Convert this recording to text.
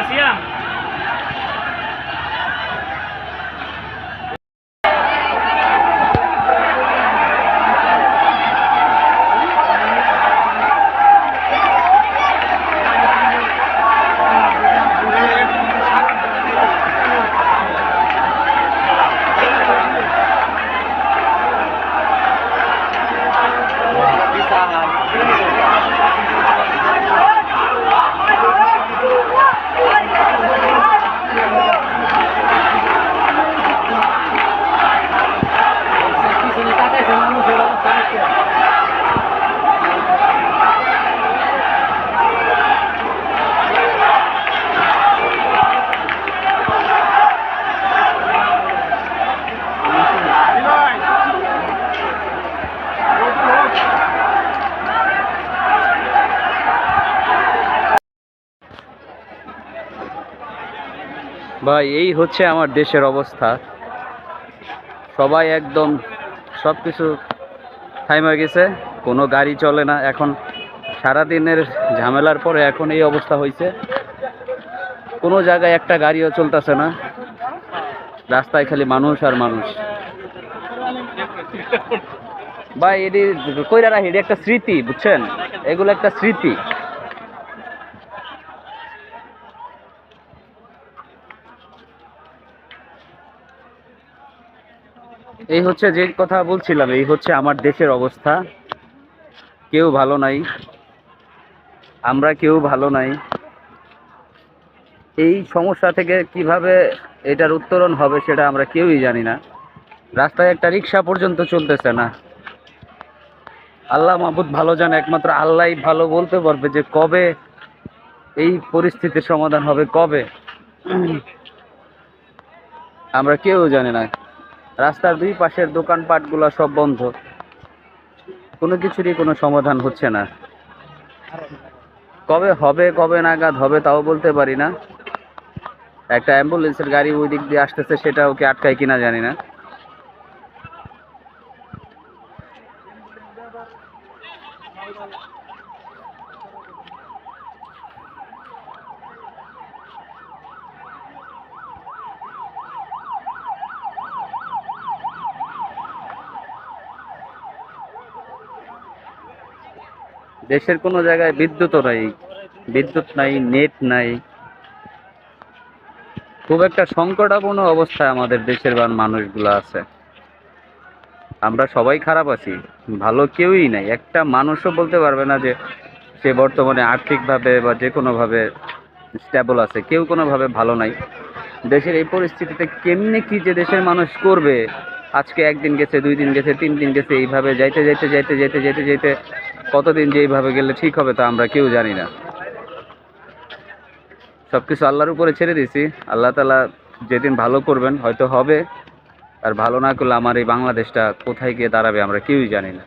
Garcia. ভাই, এই হচ্ছে আমার দেশের অবস্থা। সবাই একদম সব কিছু থাইমা গেছে, কোনো গাড়ি চলে না। এখন সারাদিনের ঝামেলার পরে এখন এই অবস্থা হয়েছে। কোনো জায়গায় একটা গাড়িও চলতেছে না। রাস্তায় খালি মানুষ আর মানুষ। ভাই এটি কইরা রাখি একটা স্মৃতি, বুঝছেন? এগুলো একটা স্মৃতি। এই হচ্ছে যে কথা বলছিলাম, এই হচ্ছে আমার দেশের অবস্থা। কেউ ভালো নাই, আমরা কেউ ভালো নাই। এই সমস্যা থেকে কীভাবে এটার উত্তরণ হবে সেটা আমরা কেউই জানি না। রাস্তায় একটা রিক্সা পর্যন্ত চলতেছে না। আল্লাহ মাহবুদ ভালো জানে, একমাত্র আল্লাহই ভালো বলতে পারবে যে কবে এই পরিস্থিতির সমাধান হবে, কবে? আমরা কেউ জানি না। রাস্তার দুই পাশের দোকানপাটগুলো সব বন্ধ। কোনো কিছুরই কোনো সমাধান হচ্ছে না। কবে হবে, কবে নাগাদ হবে তাও বলতে পারি না। একটা অ্যাম্বুলেন্সের গাড়ি ওই দিক দিয়ে আসতেছে সেটা ওকে আটকায় কিনা জানি না। দেশের কোনো জায়গায় বিদ্যুৎও নাই, বিদ্যুৎ নাই, নেট নাই। খুব একটা সংকটাপূর্ণ অবস্থায় আমাদের দেশের মানুষগুলো আছে। আমরা সবাই খারাপ আছি, ভালো কেউই নাই। একটা মানুষও বলতে পারবে না যে সে বর্তমানে আর্থিকভাবে বা যে কোনোভাবে স্ট্যাবল আছে, কেউ কোনোভাবে ভালো নাই। দেশের এই পরিস্থিতিতে কেমনে কি যে দেশের মানুষ করবে, আজকে একদিন গেছে, দুই দিন গেছে, তিন দিন গেছে, এইভাবে যাইতে যাইতে যাইতে যাইতে যাইতে যাইতে কতদিন যে এইভাবে গেলে ঠিক হবে তা আমরা কেউ জানি না। সব কিছু আল্লাহর উপরে ছেড়ে দিছি আল্লাহ তালা যেদিন ভালো করবেন, হয়তো হবে। আর ভালো না করলে আমার এই বাংলাদেশটা কোথায় গিয়ে দাঁড়াবে আমরা কেউই জানি না।